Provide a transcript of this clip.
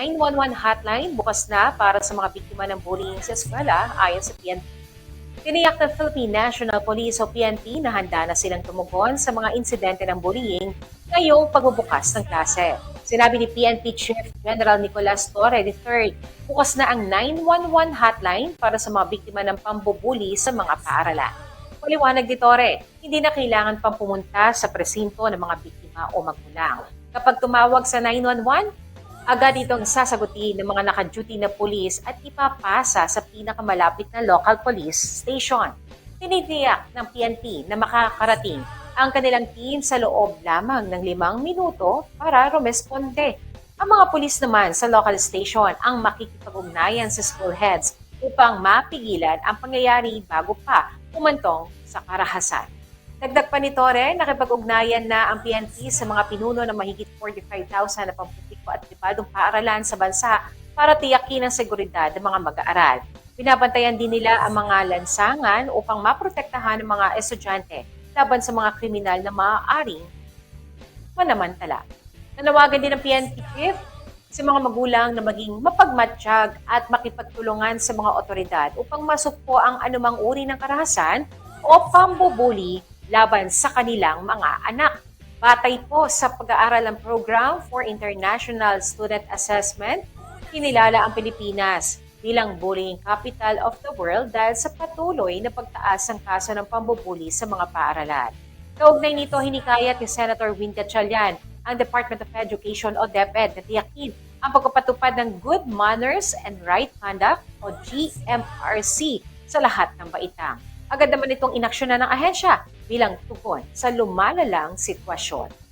911 hotline bukas na para sa mga biktima ng bullying sa eskwela ayon sa PNP. Tiniyak ng Philippine National Police o PNP na handa na silang tumugon sa mga insidente ng bullying ngayong pagbubukas ng klase. Sinabi ni PNP Chief General Nicolas Torre III, bukas na ang 911 hotline para sa mga biktima ng pambubuli sa mga paaralan. Paliwanag ni Torre, hindi na kailangan pang pumunta sa presinto ng mga biktima o magulang. Kapag tumawag sa 911, agad itong sasagutin ng mga naka-duty na pulis at ipapasa sa pinakamalapit na local police station. Tinitiyak ng PNP na makakarating ang kanilang team sa loob lamang ng limang minuto para rumesponde. Ang mga pulis naman sa local station ang makikipag-ugnayan sa school heads upang mapigilan ang pangyayari bago pa umantong sa karahasan. Dagdag pa ni Torre, nakipag-ugnayan na ang PNP sa mga pinuno ng mahigit 45,000 na pampubliko at pribadong paaralan sa bansa para tiyakin ang seguridad ng mga mag-aaral. Binabantayan din nila ang mga lansangan upang maprotektahan ng mga estudyante laban sa mga kriminal na maaaring manamantala. Nanawagan din ng PNP chief sa mga magulang na maging mapagmatsyag at makipagtulungan sa mga otoridad upang masukpo ang anumang uri ng karahasan o pambubuli laban sa kanilang mga anak. Batay po sa pag-aaral ng Program for International Student Assessment, kinilala ang Pilipinas bilang bullying capital of the world dahil sa patuloy na pagtaas ng kaso ng pambubuli sa mga paaralan. Kaugnay nito, hinikayat ni Senator Win Gatchalian ang Department of Education o DepEd na tiyakin ang pagpapatupad ng Good Manners and Right Conduct o GMRC sa lahat ng baitang. Agad naman itong inaksyonan ng ahensya bilang tugon sa lumalalang sitwasyon.